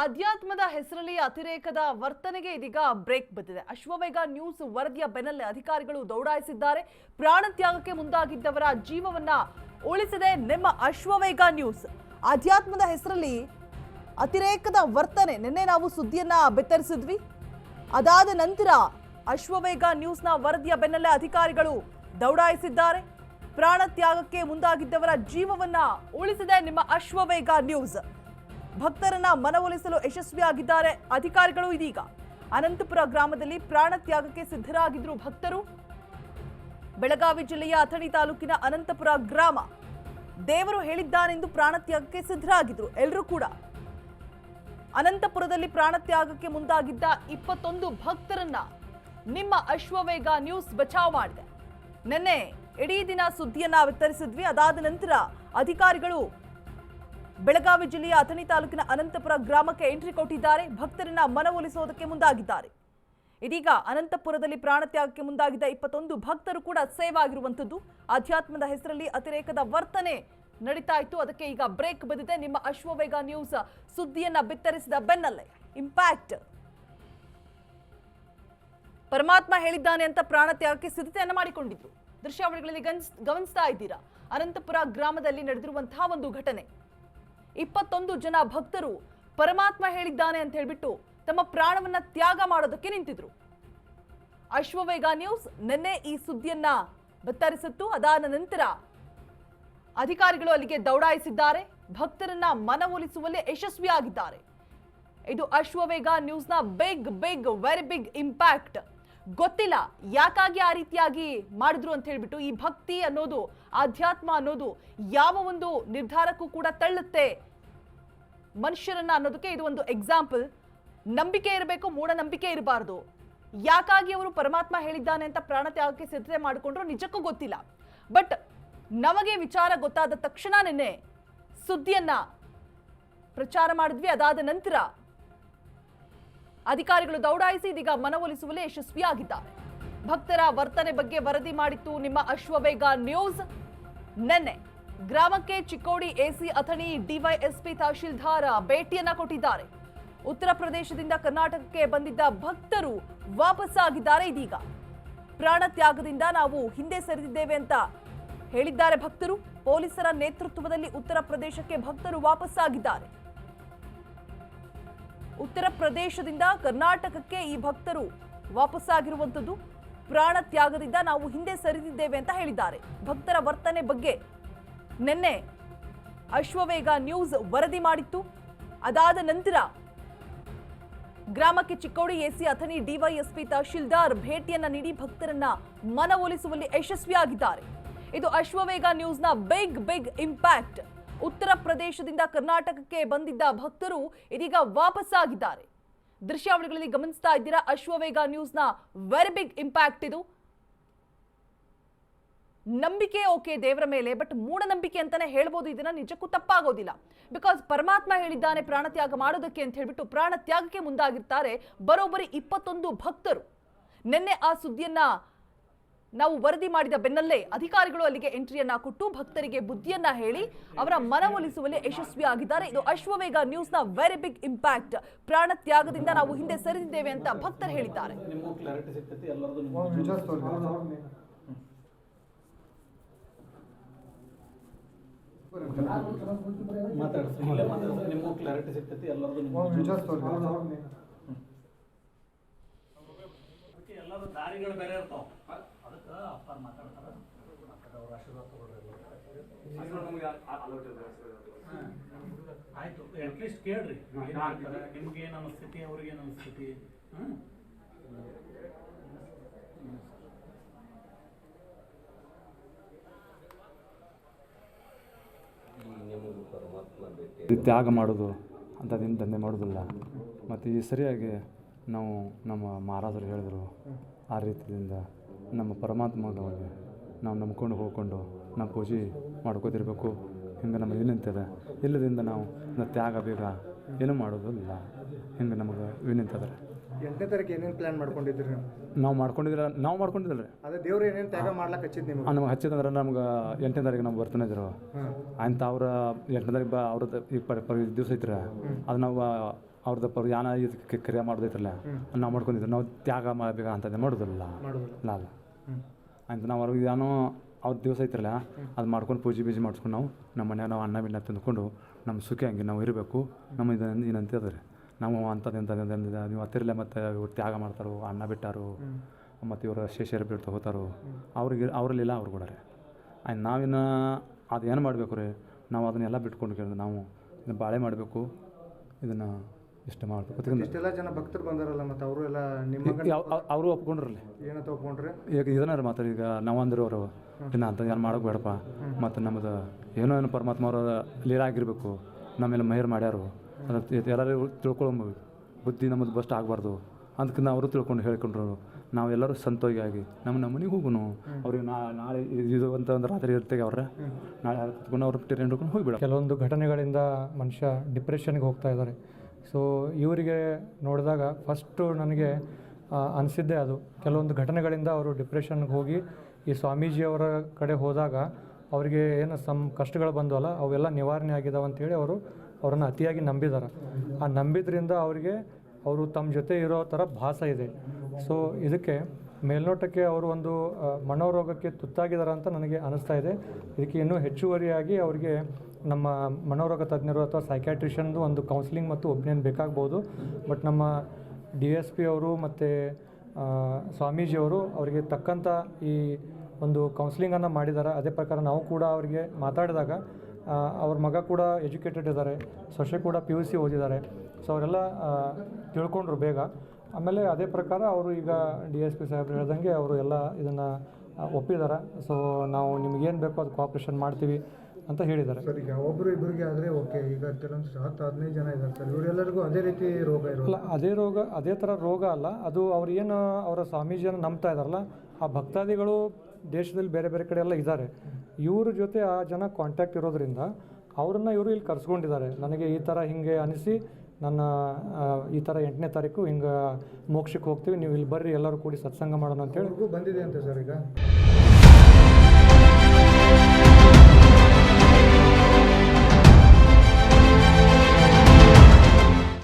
ಆಧ್ಯಾತ್ಮದ ಹೆಸರಲ್ಲಿ ಅತಿರೇಕದ ವರ್ತನೆಗೆ ಇದೀಗ ಬ್ರೇಕ್ ಬಂದಿದೆ. ಅಶ್ವವೇಗ ನ್ಯೂಸ್ ವರದಿಯ ಬೆನ್ನಲ್ಲೇ ಅಧಿಕಾರಿಗಳು ದೌಡಾಯಿಸಿದ್ದಾರೆ. ಪ್ರಾಣ ತ್ಯಾಗಕ್ಕೆ ಮುಂದಾಗಿದ್ದವರ ಜೀವವನ್ನ ಉಳಿಸಿದೆ ನಿಮ್ಮ ಅಶ್ವವೇಗ ನ್ಯೂಸ್. ಆಧ್ಯಾತ್ಮದ ಹೆಸರಲ್ಲಿ ಅತಿರೇಕದ ವರ್ತನೆ. ನಿನ್ನೆ ನಾವು ಸುದ್ದಿಯನ್ನ ಬೆತ್ತರಿಸಿದ್ವಿ. ಅದಾದ ನಂತರ ಅಶ್ವವೇಗ ನ್ಯೂಸ್ನ ವರದಿಯ ಬೆನ್ನಲ್ಲೇ ಅಧಿಕಾರಿಗಳು ದೌಡಾಯಿಸಿದ್ದಾರೆ. ಪ್ರಾಣ ತ್ಯಾಗಕ್ಕೆ ಮುಂದಾಗಿದ್ದವರ ಜೀವವನ್ನ ಉಳಿಸಿದೆ ನಿಮ್ಮ ಅಶ್ವವೇಗ ನ್ಯೂಸ್. ಭಕ್ತರನ್ನ ಮನವೊಲಿಸಲು ಯಶಸ್ವಿಯಾಗಿದ್ದಾರೆ ಅಧಿಕಾರಿಗಳು ಇದೀಗ. ಅನಂತಪುರ ಗ್ರಾಮದಲ್ಲಿ ಪ್ರಾಣ ತ್ಯಾಗಕ್ಕೆ ಸಿದ್ಧರಾಗಿದ್ರು ಭಕ್ತರು. ಬೆಳಗಾವಿ ಜಿಲ್ಲೆಯ ಅಥಣಿ ತಾಲೂಕಿನ ಅನಂತಪುರ ಗ್ರಾಮ. ದೇವರು ಹೇಳಿದ್ದಾನೆಂದು ಪ್ರಾಣ ತ್ಯಾಗಕ್ಕೆ ಸಿದ್ಧರಾಗಿದ್ರು ಎಲ್ಲರೂ ಕೂಡ. ಅನಂತಪುರದಲ್ಲಿ ಪ್ರಾಣ ತ್ಯಾಗಕ್ಕೆ ಮುಂದಾಗಿದ್ದ ಇಪ್ಪತ್ತೊಂದು ಭಕ್ತರನ್ನ ನಿಮ್ಮ ಅಶ್ವವೇಗ ನ್ಯೂಸ್ ಬಚಾವ್ ಮಾಡಿದೆ. ನಿನ್ನೆ ಇಡೀ ದಿನ ಸುದ್ದಿಯನ್ನ ವಿತರಿಸಿದ್ವಿ. ಅದಾದ ನಂತರ ಅಧಿಕಾರಿಗಳು ಬೆಳಗಾವಿ ಜಿಲ್ಲೆಯ ಅಥಣಿ ತಾಲೂಕಿನ ಅನಂತಪುರ ಗ್ರಾಮಕ್ಕೆ ಎಂಟ್ರಿ ಕೊಟ್ಟಿದ್ದಾರೆ. ಭಕ್ತರನ್ನ ಮನವೊಲಿಸುವುದಕ್ಕೆ ಮುಂದಾಗಿದ್ದಾರೆ. ಇದೀಗ ಅನಂತಪುರದಲ್ಲಿ ಪ್ರಾಣತ್ಯಾಗಕ್ಕೆ ಮುಂದಾಗಿದ್ದ ಇಪ್ಪತ್ತೊಂದು ಭಕ್ತರು ಕೂಡ ಸೇವ್ ಆಗಿರುವಂಥದ್ದು ಆಧ್ಯಾತ್ಮದ ಹೆಸರಲ್ಲಿ ಅತಿರೇಕದ ವರ್ತನೆ ನಡೀತಾ ಇತ್ತು. ಅದಕ್ಕೆ ಈಗ ಬ್ರೇಕ್ ಬಂದಿದೆ ನಿಮ್ಮ ಅಶ್ವವೇಗ ನ್ಯೂಸ್ ಸುದ್ದಿಯನ್ನ ಬಿತ್ತರಿಸಿದ ಬೆನ್ನಲ್ಲೇ. ಇಂಪ್ಯಾಕ್ಟ್ ಪರಮಾತ್ಮ ಹೇಳಿದ್ದಾನೆ ಅಂತ ಪ್ರಾಣತ್ಯಾಗಕ್ಕೆ ಸಿದ್ಧತೆಯನ್ನು ಮಾಡಿಕೊಂಡಿದ್ರು ದೃಶ್ಯಾವಳಿಗಳಲ್ಲಿ ಗಮನಿಸ್ತಾ ಇದ್ದೀರಾ? ಅನಂತಪುರ ಗ್ರಾಮದಲ್ಲಿ ನಡೆದಿರುವಂತಹ ಒಂದು ಘಟನೆ. ಇಪ್ಪತ್ತೊಂದು ಜನ ಭಕ್ತರು ಪರಮಾತ್ಮ ಹೇಳಿದ್ದಾನೆ ಅಂತ ಹೇಳ್ಬಿಟ್ಟು ತಮ್ಮ ಪ್ರಾಣವನ್ನ ತ್ಯಾಗ ಮಾಡೋದಕ್ಕೆ ನಿಂತಿದ್ರು. ಅಶ್ವವೇಗ ನ್ಯೂಸ್ ನಿನ್ನೆ ಈ ಸುದ್ದಿಯನ್ನ ಬತ್ತರಿಸಿತ್ತು. ಅದಾದ ನಂತರ ಅಧಿಕಾರಿಗಳು ಅಲ್ಲಿಗೆ ದೌಡಾಯಿಸಿದ್ದಾರೆ. ಭಕ್ತರನ್ನ ಮನವೊಲಿಸುವಲ್ಲಿ ಯಶಸ್ವಿಯಾಗಿದ್ದಾರೆ. ಇದು Ashwavega ನ್ಯೂಸ್ನ big big very big impact ಗೊತ್ತಿಲ್ಲ. ಯಾಕಾಗಿ ಆ ರೀತಿಯಾಗಿ ಮಾಡಿದ್ರು ಅಂತ ಹೇಳ್ಬಿಟ್ಟು ಈ ಭಕ್ತಿ ಅನ್ನೋದು, ಆಧ್ಯಾತ್ಮ ಅನ್ನೋದು ಯಾವ ಒಂದು ನಿರ್ಧಾರಕ್ಕೂ ಕೂಡ ತಳ್ಳುತ್ತೆ. ಮನುಷ್ಯರನ್ನ ಅನ್ನೋದಕ್ಕೆ ಇದು ಒಂದು ಎಕ್ಸಾಂಪಲ್ ನಂಬಿಕೆ ಇರಬೇಕು, ಮೂಢನಂಬಿಕೆ ಇರಬಾರ್ದು. ಯಾಕಾಗಿ ಅವರು ಪರಮಾತ್ಮ ಹೇಳಿದ್ದಾನೆ ಅಂತ ಪ್ರಾಣತ್ಯಾಗಕ್ಕೆ ಸಿದ್ಧತೆ ಮಾಡಿಕೊಂಡ್ರು ನಿಜಕ್ಕೂ ಗೊತ್ತಿಲ್ಲ. ಬಟ್ ನಮಗೆ ವಿಚಾರ ಗೊತ್ತಾದ ತಕ್ಷಣ ನಿನ್ನೆ ಸುದ್ದಿಯನ್ನ ಪ್ರಚಾರ ಮಾಡಿದ್ವಿ. ಅದಾದ ನಂತರ ಅಧಿಕಾರಿಗಳು ದೌಡಾಯಿಸಿ ಇದೀಗ ಮನವೊಲಿಸುವಲ್ಲಿ ಯಶಸ್ವಿಯಾಗಿದ್ದಾರೆ. ಭಕ್ತರ ವರ್ತನೆ ಬಗ್ಗೆ ವರದಿ ಮಾಡಿತ್ತು ನಿಮ್ಮ ಅಶ್ವವೇಗ ನ್ಯೂಸ್. ನಿನ್ನೆ ಗ್ರಾಮಕ್ಕೆ ಚಿಕ್ಕೋಡಿ ಎಸಿ ಅಥಣಿ ಡಿವೈಎಸ್ಪಿ ತಹಶೀಲ್ದಾರ್ ಭೇಟಿಯನ್ನ ಕೊಟ್ಟಿದ್ದಾರೆ. ಉತ್ತರ ಪ್ರದೇಶದಿಂದ ಕರ್ನಾಟಕಕ್ಕೆ ಬಂದಿದ್ದ ಭಕ್ತರು ವಾಪಸ್ಸಾಗಿದ್ದಾರೆ ಇದೀಗ. ಪ್ರಾಣ ತ್ಯಾಗದಿಂದ ನಾವು ಹಿಂದೆ ಸರಿದಿದ್ದೇವೆ ಅಂತ ಹೇಳಿದ್ದಾರೆ ಭಕ್ತರು. ಪೊಲೀಸರ ನೇತೃತ್ವದಲ್ಲಿ ಉತ್ತರ ಪ್ರದೇಶಕ್ಕೆ ಭಕ್ತರು ವಾಪಸ್ಸಾಗಿದ್ದಾರೆ. ಉತ್ತರ ಪ್ರದೇಶದಿಂದ ಕರ್ನಾಟಕಕ್ಕೆ ಈ ಭಕ್ತರು ವಾಪಸ್ಸಾಗಿರುವಂಥದ್ದು. ಪ್ರಾಣ ತ್ಯಾಗದಿಂದ ನಾವು ಹಿಂದೆ ಸರಿದಿದ್ದೇವೆ ಅಂತ ಹೇಳಿದ್ದಾರೆ. ಭಕ್ತರ ವರ್ತನೆ ಬಗ್ಗೆ ನಿನ್ನೆ ಅಶ್ವವೇಗ ನ್ಯೂಸ್ ವರದಿ ಮಾಡಿತ್ತು. ಅದಾದ ನಂತರ ಗ್ರಾಮಕ್ಕೆ ಚಿಕ್ಕೋಡಿ ಎಸಿ ಅಥಣಿ ಡಿವೈಎಸ್ಪಿ ತಹಶೀಲ್ದಾರ್ ಭೇಟಿಯನ್ನ ನೀಡಿ ಭಕ್ತರನ್ನ ಮನವೊಲಿಸುವಲ್ಲಿ ಯಶಸ್ವಿಯಾಗಿದ್ದಾರೆ. ಇದು ಅಶ್ವವೇಗ ನ್ಯೂಸ್ನ ಬಿಗ್ ಬಿಗ್ ಇಂಪ್ಯಾಕ್ಟ್. ಉತ್ತರ ಪ್ರದೇಶದಿಂದ ಕರ್ನಾಟಕಕ್ಕೆ ಬಂದಿದ್ದ ಭಕ್ತರು ಇದೀಗ ವಾಪಸ್ಸಾಗಿದ್ದಾರೆ. ದೃಶ್ಯಾವಳಿಗಳಲ್ಲಿ ಗಮನಿಸ್ತಾ ಇದ್ದೀರಾ ಅಶ್ವವೇಗ ನ್ಯೂಸ್ನ ವೆರಿ ಬಿಗ್ ಇಂಪ್ಯಾಕ್ಟ್ ಇದು. ನಂಬಿಕೆ ಓಕೆ ದೇವರ ಮೇಲೆ ಬಟ್ ಮೂಢನಂಬಿಕೆ ಅಂತಾನೆ ಹೇಳ್ಬೋದು ಇದನ್ನ, ನಿಜಕ್ಕೂ ತಪ್ಪಾಗೋದಿಲ್ಲ. ಬಿಕಾಸ್ ಪರಮಾತ್ಮ ಹೇಳಿದ್ದಾನೆ ಪ್ರಾಣತ್ಯಾಗ ಮಾಡೋದಕ್ಕೆ ಅಂತ ಹೇಳ್ಬಿಟ್ಟು ಪ್ರಾಣ ತ್ಯಾಗಕ್ಕೆ ಮುಂದಾಗಿರ್ತಾರೆ ಬರೋಬ್ಬರಿ ಇಪ್ಪತ್ತೊಂದು ಭಕ್ತರು. ನಿನ್ನೆ ಆ ಸುದ್ದಿಯನ್ನ ನಾವು ವರದಿ ಮಾಡಿದ ಬೆನ್ನಲ್ಲೇ ಅಧಿಕಾರಿಗಳು ಅಲ್ಲಿಗೆ ಎಂಟ್ರಿಯನ್ನ ಕೊಟ್ಟು ಭಕ್ತರಿಗೆ ಬುದ್ಧಿಯನ್ನ ಹೇಳಿ ಅವರ ಮನವೊಲಿಸುವಲ್ಲಿ ಯಶಸ್ವಿಯಾಗಿದ್ದಾರೆ ಇದು ಅಶ್ವವೇಗ ನ್ಯೂಸ್ನ ವೆರಿ ಬಿಗ್ ಇಂಪ್ಯಾಕ್ಟ್ ಪ್ರಾಣ ತ್ಯಾಗದಿಂದ ನಾವು ಹಿಂದೆ ಸರಿದಿದ್ದೇವೆ ಅಂತ ಭಕ್ತರು ಹೇಳಿದ್ದಾರೆ. ದಾರಿಗಳು ಬೇರೆ ಇರ್ತಾವ ಅದಕ್ಕೆ ಅಪ್ಪಾರ್ ಮಾತಾಡ್ತಾರ. ಮಾತಾಡ ಅವ್ರ ಆಶೀರ್ವಾದ ತಗೊಳ್ರಿ ಆಯ್ತು ಅಟ್ಲೀಸ್ಟ್ ಕೇಳ್ರಿ. ನಿಮ್ಗೆ ಏನು ಅನಿಸ್ತೈತಿ ಅವ್ರಿಗೆ ಏನು ಅನಿಸ್ತೈತಿ? ಹ್ಮ್ ತ್ಯಾಗ ಮಾಡೋದು ಅಂಥದ್ದೇನು ದಂಧೆ ಮಾಡೋದಿಲ್ಲ. ಮತ್ತು ಈ ಸರಿಯಾಗಿ ನಾವು ನಮ್ಮ ಮಹಾರಾಜರು ಹೇಳಿದರು ಆ ರೀತಿಯಿಂದ. ನಮ್ಮ ಪರಮಾತ್ಮಗಳಿಗೆ ನಾವು ನಂಬ್ಕೊಂಡು ಹೋಗ್ಕೊಂಡು ನಾವು ಪೂಜೆ ಮಾಡ್ಕೋತಿರ್ಬೇಕು. ಹಿಂಗೆ ನಮಗೆ ವಿನಂತಿದೆ ಇಲ್ಲದಿಂದ ನಾವು ತ್ಯಾಗ ಬೇಗ ಏನೂ ಮಾಡೋದಿಲ್ಲ. ಹಿಂಗೆ ನಮಗೆ ವಿನಂತಿದೆ ಎಂಟನೇ ತಾರೀಕು ಏನೇನು ಪ್ಲ್ಯಾನ್ ಮಾಡ್ಕೊಂಡಿದ್ರಿ ನೀವು? ನಾವು ಮಾಡ್ಕೊಂಡಿದ್ರೆ ನಾವು ಮಾಡ್ಕೊಂಡಿದ್ದಿಲ್ಲ ರೀ ಅದೇ ದೇವ್ರು ಏನೇನು ತ್ಯಾಗ ಮಾಡ್ಲಕ್ಕೆ ಹಚ್ಚಿದ್ ನಿಮ್ಗೆ ನಮಗೆ ಹಚ್ಚಿದಂದ್ರೆ ನಮ್ಗೆ ಎಂಟನೇ ತಾರೀಕು ನಾವು ಬರ್ತಾನೆ ಇದ್ರು. ಅಂತ ಅವ್ರ ಎಂಟನೇ ತಾರೀಕು ಬಾ ಅವ್ರದ್ದು ಈಗ ಪರ್ ಪರ್ ದಿವಸ ಐತ್ರ. ಅದು ನಾವು ಅವ್ರದ್ದು ಪರ್ ಯಾನ ಇದಕ್ಕೆ ಕ್ರಿಯೆ ಮಾಡೋದೈತ್ರಲ್ಲ. ನಾವು ಮಾಡ್ಕೊಂಡಿದ್ರು ನಾವು ತ್ಯಾಗ ಮಾಡಬೇಕು ಅಂತದೇ ಮಾಡೋದಿಲ್ಲ. ಲಾಲ್ ಅಂತ ನಾವು ಅವ್ರಿಗೆ ಏನೋ ಅವ್ರ ದಿವಸ ಐತ್ರಲ್ಲ ಅದು ಮಾಡ್ಕೊಂಡು ಪೂಜೆ ಬೀಜೆ ಮಾಡಿಸ್ಕೊಂಡು ನಾವು ನಮ್ಮ ಮನ್ಯಾಗ ನಾವು ಅನ್ನ ಬಿನ್ನ ತಿಂದ್ಕೊಂಡು ನಮ್ಮ ಸುಖ ಹಂಗೆ ನಾವು ಇರಬೇಕು. ನಮ್ಮ ಇದನ್ನು ಏನಂತ ಅದ ರೀ ನಾವು ಅಂಥದ್ದು ಎಂಥದ್ದು ನೀವು ಹತ್ತಿರಲ್ಲ ಮತ್ತು ಇವ್ರು ತ್ಯಾಗ ಮಾಡ್ತಾರೋ ಅನ್ನ ಬಿಟ್ಟಾರು ಮತ್ತು ಇವರು ಶೇಷರ ಬಿಟ್ಟು ತಗೋತಾರೋ ಅವ್ರಿಗೆ ಅವರಲ್ಲಿಲ್ಲ ಅವ್ರು ಕೂಡ ರೀ ಆಯ್ತು ನಾವಿನ್ನು ಅದು ಏನು ಮಾಡಬೇಕು ರೀ? ನಾವು ಅದನ್ನೆಲ್ಲ ಬಿಟ್ಕೊಂಡು ಕೇಳಿದ್ರೆ ನಾವು ಇದನ್ನು ಬಾಳೆ ಮಾಡಬೇಕು ಇದನ್ನು ಇಷ್ಟ ಮಾಡಬೇಕು. ಅದಕ್ಕೆ ಇಷ್ಟೆಲ್ಲ ಜನ ಭಕ್ತರು ಬಂದಾರಲ್ಲ ಮತ್ತು ಅವರು ಎಲ್ಲ ನಿಮ್ಮ ಅವರು ಒಪ್ಕೊಂಡ್ರಲ್ಲಿ. ಏನಂತ ಒಪ್ಕೊಂಡ್ರೆ ಈಗ ಇದನ್ನ ಮಾತ್ರ ಈಗ ನಾವು ಅವರು ಇನ್ನು ಅಂತ ಏನು ಮಾಡೋಕೆ ಬೇಡಪ್ಪ. ಮತ್ತು ನಮ್ಮದು ಏನೋ ಏನೋ ಪರಮಾತ್ಮ ಅವರ ಲೀಲ ಆಗಿರಬೇಕು ನಮ್ಮೆಲ್ಲ ಮಹಿರ್ ಮಾಡ್ಯಾರು. ಅದಕ್ಕೆ ಎಲ್ಲರೂ ತಿಳ್ಕೊಳ್ಳೋ ಬುದ್ಧಿ ನಮ್ಮದು ಬಸ್ಟ್ ಆಗಬಾರ್ದು. ಅದಕ್ಕೆ ಅವರು ತಿಳ್ಕೊಂಡು ಹೇಳ್ಕೊಂಡ್ರು. ನಾವೆಲ್ಲರೂ ಸಂತೋಷವಾಗಿ ನಮ್ಮ ನಮ್ಮ ಮನೆಗೆ ಹೋಗುನು. ಅವ್ರಿಗೆ ನಾ ನಾಳೆ ಇದು ಅಂತ ಒಂದು ರಾತ್ರಿ ಇರ್ತೇವೆ ಅವ್ರೆ ನಾಳೆ ಕುತ್ಕೊಂಡು ಅವ್ರು ಟ್ರೈನ್ ಹಿಡ್ಕೊಂಡು ಹೋಗಿಬಿಡ ಕೆಲವೊಂದು ಘಟನೆಗಳಿಂದ ಮನುಷ್ಯ ಡಿಪ್ರೆಷನ್ಗೆ ಹೋಗ್ತಾ ಇದ್ದಾರೆ ಸೊ ಇವರಿಗೆ ನೋಡಿದಾಗ ಫಸ್ಟು ನನಗೆ ಅನಿಸಿದ್ದೆ ಅದು. ಕೆಲವೊಂದು ಘಟನೆಗಳಿಂದ ಅವರು ಡಿಪ್ರೆಷನ್ಗೆ ಹೋಗಿ, ಈ ಸ್ವಾಮೀಜಿಯವರ ಕಡೆ ಹೋದಾಗ ಅವರಿಗೆ ಏನು ಸಮ್ ಕಷ್ಟಗಳು ಬಂದವಲ್ಲ, ಅವೆಲ್ಲ ನಿವಾರಣೆ ಆಗಿದಾವೆ ಅಂತೇಳಿ ಅವರು ಅವರನ್ನು ಅತಿಯಾಗಿ ನಂಬಿದ್ದಾರೆ ಆ ನಂಬಿದ್ರಿಂದ ಅವರಿಗೆ, ಅವರು ತಮ್ಮ ಜೊತೆ ಇರೋ ಥರ ಭಾಸ ಇದೆ. ಸೊ ಇದಕ್ಕೆ ಮೇಲ್ನೋಟಕ್ಕೆ ಅವರು ಒಂದು ಮನೋರೋಗಕ್ಕೆ ತುತ್ತಾಗಿದ್ದಾರೆ ಅಂತ ನನಗೆ ಅನಿಸ್ತಾ ಇದೆ. ಇದಕ್ಕೆ ಇನ್ನೂ ಹೆಚ್ಚುವರಿಯಾಗಿ ಅವರಿಗೆ ನಮ್ಮ ಮನೋರೋಗ ತಜ್ಞರು ಅಥವಾ ಸೈಕ್ಯಾಟ್ರಿಷನ್ದು ಒಂದು ಕೌನ್ಸಿಲಿಂಗ್ ಮತ್ತು ಒಪಿನಿಯನ್ ಬೇಕಾಗ್ಬೋದು. ಬಟ್ ನಮ್ಮ ಡಿ ಎಸ್ ಪಿ ಅವರು ಮತ್ತು ಸ್ವಾಮೀಜಿಯವರು ಅವರಿಗೆ ತಕ್ಕಂಥ ಈ ಒಂದು ಕೌನ್ಸಿಲಿಂಗನ್ನು ಮಾಡಿದ್ದಾರೆ ಅದೇ ಪ್ರಕಾರ ನಾವು ಕೂಡ ಅವರಿಗೆ ಮಾತಾಡಿದಾಗ ಅವ್ರ ಮಗ ಕೂಡ ಎಜುಕೇಟೆಡ್ ಇದ್ದಾರೆ ಸೊಸೆ ಕೂಡ ಪಿ ಯು ಸಿ ಓದಿದ್ದಾರೆ. ಸೊ ಅವರೆಲ್ಲ ತಿಳ್ಕೊಂಡ್ರು ಬೇಗ. ಆಮೇಲೆ ಅದೇ ಪ್ರಕಾರ ಅವರು ಈಗ ಡಿ ಎಸ್ ಪಿ ಸಾಹೇಬ್ರು ಹೇಳ್ದಂಗೆ ಅವರು ಎಲ್ಲ ಇದನ್ನು ಒಪ್ಪಿದ್ದಾರೆ ಸೊ ನಾವು ನಿಮಗೇನು ಬೇಕೋ ಅದು ಕೋಆಪ್ರೇಷನ್ ಮಾಡ್ತೀವಿ ಅಂತ ಹೇಳಿದ್ದಾರೆ. ಸರ್ ಈಗ ಒಬ್ಬರು ಇಬ್ಬರಿಗೆ ಆದರೆ ಓಕೆ. ಈಗ ಕೆಲವೊಂದು ಹತ್ತು ಹದಿನೈದು ಜನ ಇದ್ದಾರೆ ಸರ್. ಇವರೆಲ್ಲರಿಗೂ ಅದೇ ರೀತಿ ರೋಗ ಇರೋಲ್ಲ ಅಲ್ಲ ಅದೇ ರೋಗ ಅದೇ ಥರ ರೋಗ ಅಲ್ಲ. ಅದು ಅವ್ರು ಏನು ಅವರ ಸ್ವಾಮೀಜಿಯನ್ನು ನಂಬ್ತಾ ಇದ್ದಾರಲ್ಲ ಆ ಭಕ್ತಾದಿಗಳು ದೇಶದಲ್ಲಿ ಬೇರೆ ಬೇರೆ ಕಡೆ ಎಲ್ಲ ಇದ್ದಾರೆ. ಇವ್ರ ಜೊತೆ ಆ ಜನ ಕಾಂಟ್ಯಾಕ್ಟ್ ಇರೋದ್ರಿಂದ ಅವ್ರನ್ನ ಇವರು ಇಲ್ಲಿ ಕರ್ಸ್ಕೊಂಡಿದ್ದಾರೆ. ನನಗೆ ಈ ಥರ ಹಿಂಗೆ ಅನಿಸಿ ನನ್ನ ಈ ಥರ ಎಂಟನೇ ತಾರೀಕು ಹಿಂಗೆ ಮೋಕ್ಷಕ್ಕೆ ಹೋಗ್ತೀವಿ. ನೀವು ಇಲ್ಲಿ ಬರ್ರಿ, ಎಲ್ಲರೂ ಕೂಡಿ ಸತ್ಸಂಗ ಮಾಡೋಣ ಅಂತೇಳಿ ಬಂದಿದೆ ಅಂತ ಸರ್ ಈಗ?